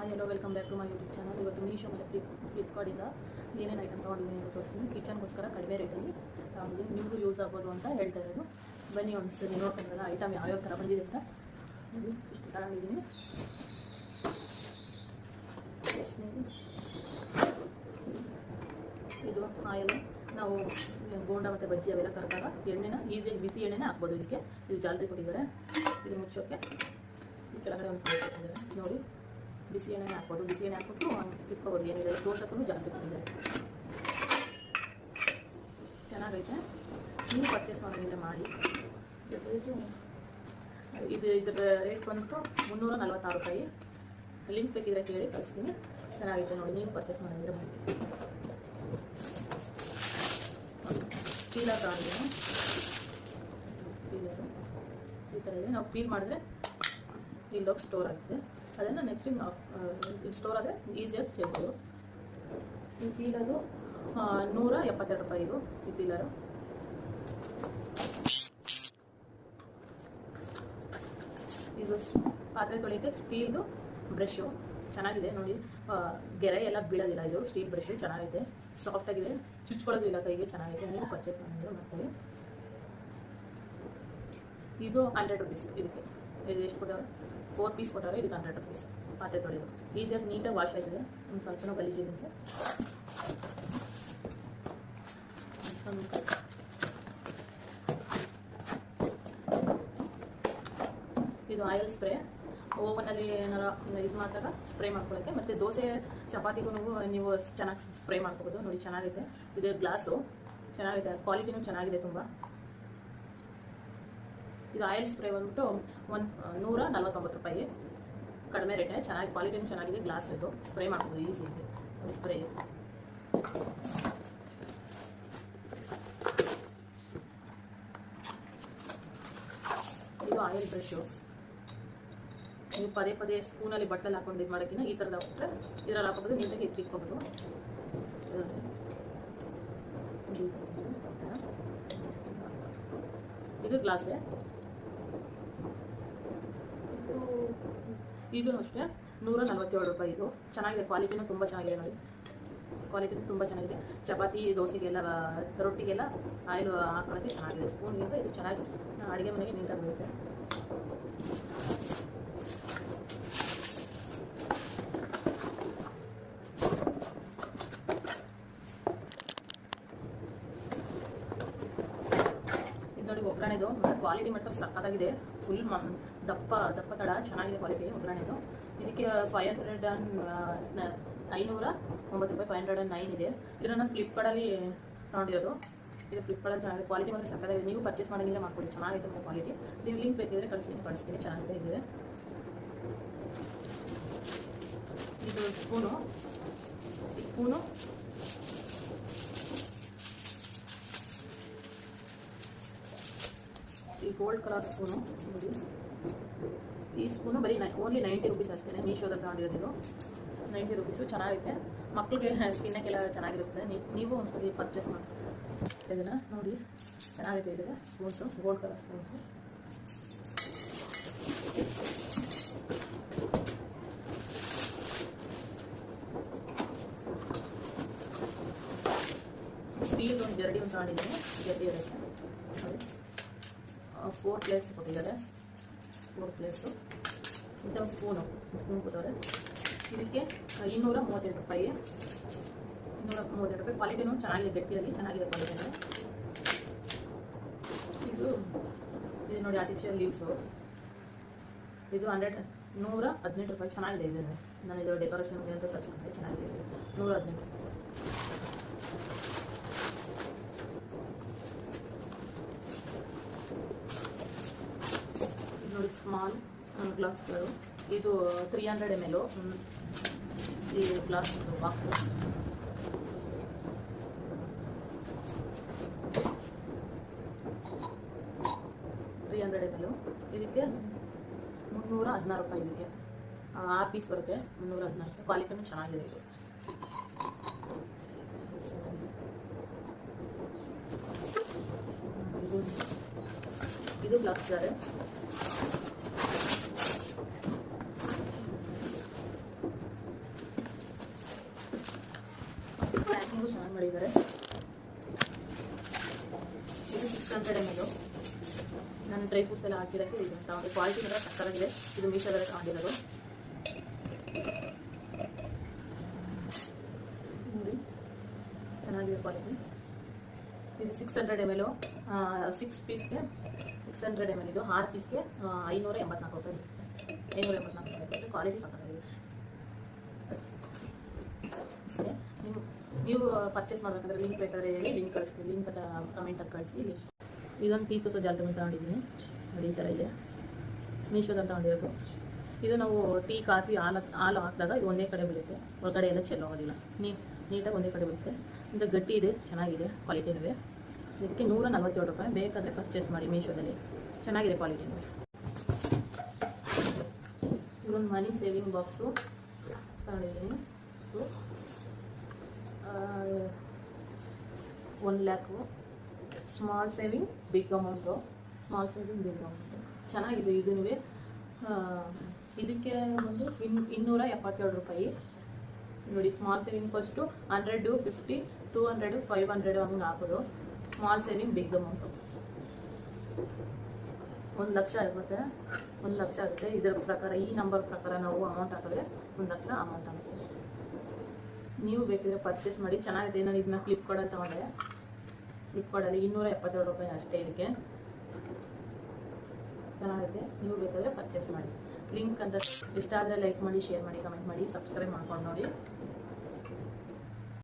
Hi hello welcome back to my YouTube channel ಇವತ್ತು ಮೀಶೋ ಮತ್ತು flip ಫ್ಲಿಪ್ಕಾರ್ಟಿಂದ ಏನೇನು ಐಟಮ್ ತೊಗೊಂಡಿದ್ದೀನಿ ಅಂತ ತೋರಿಸ್ತೀನಿ. ಕಿಚನ್ಗೋಸ್ಕರ ಕಡಿಮೆ ರೇಟಲ್ಲಿ ನಮಗೆ ನಿಮಗೂ ಯೂಸ್ ಆಗ್ಬೋದು ಅಂತ ಹೇಳ್ತಾ ಇರೋದು. ಬನ್ನಿ ಒಂದು ಸರಿ ನೋಡ್ಕೊಂಡ್ರೆ ಐಟಮ್ ಯಾವ್ಯಾವ ಥರ ಬಂದಿದೆ ಅಂತ. ಇಷ್ಟು ತಗೊಂಡಿದ್ದೀನಿ. ಇದು ಆಯಿಲ್ ನಾವು ಗೋಂಡ ಮತ್ತು ಬಜ್ಜಿ ಅವೆಲ್ಲ ಕರೆದಾಗ ಎಣ್ಣೆನ ಈಸಿಯಾಗಿ ಬಿಸಿ ಎಣ್ಣೆನೇ ಹಾಕ್ಬೋದು ಇದಕ್ಕೆ. ಇದು ಜಾಲರಿ ಕೊಟ್ಟಿದ್ದಾರೆ. ಇದು ಮುಚ್ಚೋಕ್ಕೆ ಕೆಳಗಡೆ ಒಂದು ನೋಡಿ. ಬಿಸಿ ಎಣ್ಣೆ ಹಾಕ್ಬೋದು ಬಿಸಿ ಎಣ್ಣೆ ಹಾಕ್ಬಿಟ್ಟು ತಿಕ್ಕೋಬೋದು ಏನಿದೆ ಸೋಸಕ್ಕೂ ಜಾಸ್ತಿ ಕೊಟ್ಟಿದ್ದಾರೆ ಚೆನ್ನಾಗೈತೆ ನೀವು ಪರ್ಚೇಸ್ ಮಾಡೋದ್ರಿಂದ ಮಾಡಿ ಇದು ಇದರ ರೇಟ್ ಬಂದ್ಬಿಟ್ಟು ಮುನ್ನೂರ ನಲ್ವತ್ತಾರು ರೂಪಾಯಿ ಲಿಂಕ್ ಬೇಕಿದ್ರೆ ಕೇಳಿ ಕಳಿಸ್ತೀನಿ ಚೆನ್ನಾಗೈತೆ ನೋಡಿ ನೀವು ಪರ್ಚೇಸ್ ಮಾಡಿದ್ರೆ ಮಾಡಿ ತಗೊಂಡಿದ್ದೀನಿ ಪೀಲರು ಈ ಥರ ಇದೆ ನಾವು ಪೀಲ್ ಮಾಡಿದ್ರೆ ಇಲ್ಲೋಗಿ ಸ್ಟೋರ್ ಆಗ್ತದೆ ಅದನ್ನು ನೆಕ್ಸ್ಟ್ ಸ್ಟೋರ್ ಆದರೆ ಈಸಿಯಾಗಿ ಚೆಲ್ಬೋದು ಈ ಪೀಲರು ನೂರ ಎಪ್ಪತ್ತೆರಡು ರೂಪಾಯಿ ಇದು, ಈ ಪೀಲರು ಇದು ಪಾತ್ರೆ ತೊಳೆಯೋಕ್ಕೆ ಸ್ಟೀಲ್ದು ಬ್ರಷು ಚೆನ್ನಾಗಿದೆ ನೋಡಿ. ಗೆರೆ ಎಲ್ಲ ಬೀಳೋದಿಲ್ಲ ಇದು. ಸ್ಟೀಲ್ ಬ್ರಷು ಚೆನ್ನಾಗಿದೆ ಸಾಫ್ಟ್ ಆಗಿದೆ. ಚುಚ್ಕೊಳ್ಳೋದು ಇಲ್ಲ ಕೈಗೆ ಚೆನ್ನಾಗಿದೆ ನೀವು ಪರ್ಚೇಸ್ ಮಾಡಿದ್ರೆ ಮಾಡ್ಕೊಳ್ಳಿ. ಇದು ಹಂಡ್ರೆಡ್ ರುಪೀಸ್ ಇದಕ್ಕೆ. ಇದು ಎಷ್ಟು ಕೊಟ್ಟವ್ರೆ ಫೋರ್ ಪೀಸ್ ಕೊಟ್ಟರೆ ಇದಕ್ಕೆ ಹಂಡ್ರೆಡ್ ರುಪೀಸ್ ಪಾತ್ರೆ ತೊಳೆದು ಈಸಿಯಾಗಿ ನೀಟಾಗಿ ವಾಶ್ ಆಯ್ತದೆ. ಒಂದು ಸ್ವಲ್ಪನೂ ಗಲೀಜಿದೆ ಇದು ಆಯಿಲ್ ಸ್ಪ್ರೇ ಓವನಲ್ಲಿ ಏನಾರ ಇದು ಮಾಡಿದಾಗ ಸ್ಪ್ರೇ ಮಾಡ್ಕೊಳ್ಳೋಕ್ಕೆ. ಮತ್ತು ದೋಸೆ, ಚಪಾತಿಗೂ ನೀವು ಚೆನ್ನಾಗಿ ಸ್ಪ್ರೇ ಮಾಡ್ಕೋಬೋದು. ನೋಡಿ ಚೆನ್ನಾಗೈತೆ. ಇದು ಗ್ಲಾಸು ಚೆನ್ನಾಗಿದೆ ಕ್ವಾಲಿಟಿನೂ ಚೆನ್ನಾಗಿದೆ ತುಂಬ. ಇದು ಆಯಿಲ್ ಸ್ಪ್ರೇ ಬಂದ್ಬಿಟ್ಟು ಒಂದು ನೂರ ನಲ್ವತ್ತೊಂಬತ್ತು ರೂಪಾಯಿ ಕಡಿಮೆ ರೇಟೇ ಚೆನ್ನಾಗಿ ಕ್ವಾಲಿಟಿನೂ ಚೆನ್ನಾಗಿದೆ ಗ್ಲಾಸ್ ಇದು ಸ್ಪ್ರೇ ಮಾಡ್ಬೋದು ಈಸಿ ಇದೆ ಸ್ಪ್ರೇ ಇದು ಆಯಿಲ್ ಬ್ರಷು ನೀವು ಪದೇ ಪದೇ ಸ್ಪೂನಲ್ಲಿ ಬಟ್ಟಲ್ಲಿ ಹಾಕೊಂಡು ಇದು ಮಾಡೋಕ್ಕಿಂತ ಈ ಥರದ ಹಾಕ್ಬಿಟ್ರೆ ಇದರಲ್ಲಿ ಹಾಕೋಬೋದು ನೀಟಾಗಿ ಎತ್ತಿಕ್ಕೋಬೋದು ಇದು ಗ್ಲಾಸೆ ಇದು ಅಷ್ಟೇ. ನೂರ ನಲ್ವತ್ತೇಳು ರೂಪಾಯಿ ಇದು. ಚೆನ್ನಾಗಿದೆ. ಕ್ವಾಲಿಟಿನೂ ತುಂಬ ಚೆನ್ನಾಗಿದೆ ನೋಡಿ. ಕ್ವಾಲಿಟಿನೂ ತುಂಬ ಚೆನ್ನಾಗಿದೆ. ಚಪಾತಿ, ದೋಸೆಗೆಲ್ಲ, ರೊಟ್ಟಿಗೆಲ್ಲ ಆಯಿಲ್ ಹಾಕೊಳ್ಳೋಕ್ಕೆ ಚೆನ್ನಾಗಿದೆ. ಸ್ಪೂನ್ಗಿಂತ ಇದು ಚೆನ್ನಾಗಿ ಅಡುಗೆ ಮನೆಗೆ ನೀಟಾಗಿ ಬರುತ್ತೆ. ಇದು ನೋಡಿ ಒಗ್ಗರಣೆದು. ಕ್ವಾಲಿಟಿ ಮಾತ್ರ ಸಕ್ಕತ್ತಾಗಿದೆ ಫುಲ್ ದಪ್ಪ ದಪ್ಪ ತಡ ಚೆನ್ನಾಗಿದೆ ಕ್ವಾಲಿಟಿ ಒಗ್ಗರಣೆದು ಇದಕ್ಕೆ ಫೈವ್ ಹಂಡ್ರೆಡ್ ಆ್ಯಂಡ್ ಐನೂರ ಒಂಬತ್ತು ರೂಪಾಯಿ ಫೈವ್ ಹಂಡ್ರೆಡ್ ಆ್ಯಂಡ್ ನೈನ್ ಇದೆ. ಇದನ್ನು ನಾನು ಫ್ಲಿಪ್ಕಾರ್ಟಲ್ಲಿ ತಗೊಂಡಿರೋದು. ಇದು ಫ್ಲಿಪ್ಕಾರ್ಟಲ್ಲಿ ಚೆನ್ನಾಗಿದೆ. ಕ್ವಾಲಿಟಿ ಮಾತ್ರ ಸಕ್ಕತ್ತಾಗಿದೆ. ನೀವು ಪರ್ಚೇಸ್ ಮಾಡೋಂಗಿಲ್ಲ ಮಾಡ್ಕೊಳ್ಳಿ ಚೆನ್ನಾಗಿದೆ ಮತ್ತು ಕ್ವಾಲಿಟಿ ನೀವು ಲಿಂಕ್ ಬೇಕಿದ್ರೆ ಕಳಿಸ್ತೀನಿ ಕಳಿಸ್ತೀನಿ. ಚೆನ್ನಾಗಿದೆ ಇದೆ. ಇದು ಸ್ಪೂನು. ಈ ಸ್ಪೂನು. ಈ ಗೋಲ್ಡ್ ಕಲರ್ ಸ್ಪೂನು. ನೋಡಿ. ಈ ಸ್ಪೂನು ಬರೀ ನೈ ಓನ್ಲಿ ನೈಂಟಿ ರುಪೀಸ್ ಅಷ್ಟೇ ಮೀಶೋದಲ್ಲಿ ತಗೊಂಡಿರೋದು ನೈಂಟಿ ರುಪೀಸು ಚೆನ್ನಾಗಿರುತ್ತೆ. ಮಕ್ಕಳಿಗೆ ತಿನ್ನೋಕ್ಕೆಲ್ಲ ಚೆನ್ನಾಗಿರುತ್ತೆ. ನೀವು ಒಂದ್ಸತಿ ಪರ್ಚೇಸ್ ಮಾಡಿ. ಇದನ್ನು ನೋಡಿ. ಚೆನ್ನಾಗಿದೆ ಇದೆ spoons gold colour spoons steel ಒಂದು ಜರಡಿ ಒಂದು ತಗೊಂಡಿದ್ದೀನಿ ಜರಡಿ ಇರುತ್ತೆ. ಫೋರ್ ಪ್ಲೇಟ್ಸ್ ಕೊಟ್ಟಿದ್ದಾರೆ. ಫೋರ್ ಪ್ಲೇಟು ಒಂದು ಸ್ಪೂನು ಸ್ಪೂನ್ ಕೊಟ್ಟವ್ರೆ. ಇದಕ್ಕೆ ಇನ್ನೂರ ಮೂವತ್ತೆರಡು ರೂಪಾಯಿ. ಇನ್ನೂರ ಮೂವತ್ತೆರಡು ರೂಪಾಯಿ. ಕ್ವಾಲಿಟಿನೂ ಚೆನ್ನಾಗಿದೆ ಗಟ್ಟಿಯಲ್ಲಿ ಚೆನ್ನಾಗಿದೆ ಕ್ವಾಲಿಟಿ ಇದು ಇದು ನೋಡಿ ಆರ್ಟಿಫಿಷಿಯಲ್ ಲೀವ್ಸು ಇದು ಹಂಡ್ರೆಡ್ ನೂರ ಹದಿನೆಂಟು ರೂಪಾಯಿ. ಚೆನ್ನಾಗಿದೆ ಇದು. ನಾನು ಇದು ಡೆಕೋರೇಷನ್ಗೆ ಅಂತ ತರಿಸ್ಕೊಂಡೆ ಚೆನ್ನಾಗಿದೆ. ನೂರ ಹದಿನೆಂಟು ನೋಡಿ ಸ್ಮಾಲ್ ಗ್ಲಾಸ್ಗಳು ಇದು ತ್ರೀ ಹಂಡ್ರೆಡ್ ಎಂ ಎಲ್ ಈ glass box three hundred M L ಇದಕ್ಕೆ ಮುನ್ನೂರ ಹದಿನಾರು ರೂಪಾಯಿ ಇದಕ್ಕೆ. ಆರು ಪೀಸ್ ಬರುತ್ತೆ. ಮುನ್ನೂರ ಹದಿನಾರು ರೂಪಾಯಿ. ಕ್ವಾಲಿಟಿನೂ ಚೆನ್ನಾಗಿದೆ ಇದು. ಇದು ಗ್ಲಾಸ್ ಜಾರೆ ಎಲ್ ನಾನು ಡ್ರೈ ಫ್ರೂಟ್ಸ್ ಎಲ್ಲ ಹಾಕಿರೋಕ್ಕೆ ಇದು ತಗೊಂಡು ಕ್ವಾಲಿಟಿ ಮಾತ್ರ ಸಕ್ಕರಾಗಿದೆ ಇದು ಮೀಶೋದಲ್ಲಿ ತಗೊಂಡಿರೋದು. ನೋಡಿ, ಚೆನ್ನಾಗಿದೆ ಕ್ವಾಲಿಟಿ. ಇದು six hundred M L six ಪೀಸ್ಗೆ six hundred M L ಇದು. ಆರು ಪೀಸ್ಗೆ ಐನೂರ ಎಂಬತ್ನಾಲ್ಕು ರೂಪಾಯಿ ಐನೂರ ಎಂಬತ್ನಾಲ್ಕು ರೂಪಾಯಿ ಕ್ವಾಲಿಟಿ ಸಕ್ಕರಾಗಿದೆ ಅಷ್ಟೇ. ನೀವು ನೀವು ಪರ್ಚೇಸ್ ಮಾಡಬೇಕಂದ್ರೆ ಲಿಂಕ್ ಬೇಕಾದ್ರೆ ಹೇಳಿ ಲಿಂಕ್ ಕಳಿಸ್ತೀನಿ. ಲಿಂಕ್ ಕಮೆಂಟಲ್ಲಿ ಕಳಿಸಿ. ಇದೊಂದು ಪೀಸು ಸೊ ಜಾಲ್ಟಮಿ ತಗೊಂಡಿದ್ದೀನಿ. ನೋಡಿ, ಈ ಥರ ಇದೆ. ಮೀಶೋದಲ್ಲಿ ತಗೊಂಡಿರೋದು. ಇದು ನಾವು ಟೀ, ಕಾಫಿ, ಹಾಲು ಹಾಲು ಹಾಕಿದಾಗ ಇದು ಒಂದೇ ಕಡೆ ಬೀಳುತ್ತೆ. ಒಳಗಡೆ ಎಲ್ಲ ಚೆಲ್ಲೋಗೋದಿಲ್ಲ ನೀ, ನೀಟಾಗಿ ಒಂದೇ ಕಡೆ ಬೀಳುತ್ತೆ. ಇದು ಗಟ್ಟಿ ಇದೆ, ಚೆನ್ನಾಗಿದೆ ಕ್ವಾಲಿಟಿನೂ ಇದಕ್ಕೆ ನೂರ ನಲ್ವತ್ತೇಳು ರೂಪಾಯಿ ಬೇಕಾದರೆ ಪರ್ಚೇಸ್ ಮಾಡಿ ಮೀಶೋದಲ್ಲಿ. ಚೆನ್ನಾಗಿದೆ ಕ್ವಾಲಿಟಿ ಇದೊಂದು ಮನಿ ಸೇವಿಂಗ್ ಬಾಕ್ಸು ತಗೊಂಡಿದ್ದೀನಿ. One lakh small saving big amount small saving big amount ಚೆನ್ನಾಗಿದೆ ಇದನ್ನು ಇದಕ್ಕೆ ಬಂದು ಇನ್, ಇನ್ನೂರ ಎಪ್ಪತ್ತೇಳು ರೂಪಾಯಿ. ನೋಡಿ small saving first hundred fifty two hundred five hundred ಹಂಗೆ ಹಾಕೋದು. ಸ್ಮಾಲ್ ಸೇವಿಂಗ್ ಬಿಗ್ ಅಮೌಂಟು ಒಂದು ಲಕ್ಷ ಆಗುತ್ತೆ. ಒಂದು ಲಕ್ಷ ಆಗುತ್ತೆ. ಇದರ ಪ್ರಕಾರ, ಈ ನಂಬರ್ ಪ್ರಕಾರ ನಾವು ಅಮೌಂಟ್ ಹಾಕಿದ್ರೆ ಒಂದು ಲಕ್ಷ ಅಮೌಂಟ್ ಆಗುತ್ತೆ. ನೀವು ಬೇಕಿದ್ರೆ ಪರ್ಚೇಸ್ ಮಾಡಿ. ಚೆನ್ನಾಗಿದೆ. ನಾನು ಇದನ್ನ ಫ್ಲಿಪ್ಕಾರ್ಟಲ್ಲಿ ತೊಗೊಂಡೆ. ಫ್ಲಿಪ್ಕಾರ್ಟಲ್ಲಿ ಇನ್ನೂರ ಎಪ್ಪತ್ತೇಳು ರೂಪಾಯಿ ಅಷ್ಟೇ ಇದಕ್ಕೆ. ಚೆನ್ನಾಗಿದೆ ನೀವು ಬೇಕಾದರೆ ಪರ್ಚೇಸ್ ಮಾಡಿ. ಲಿಂಕ್ ಅಂತ ಇಷ್ಟ ಆದರೆ ಲೈಕ್ ಮಾಡಿ ಶೇರ್ ಮಾಡಿ ಕಮೆಂಟ್ ಮಾಡಿ ಸಬ್ಸ್ಕ್ರೈಬ್ ಮಾಡ್ಕೊಂಡು ನೋಡಿ.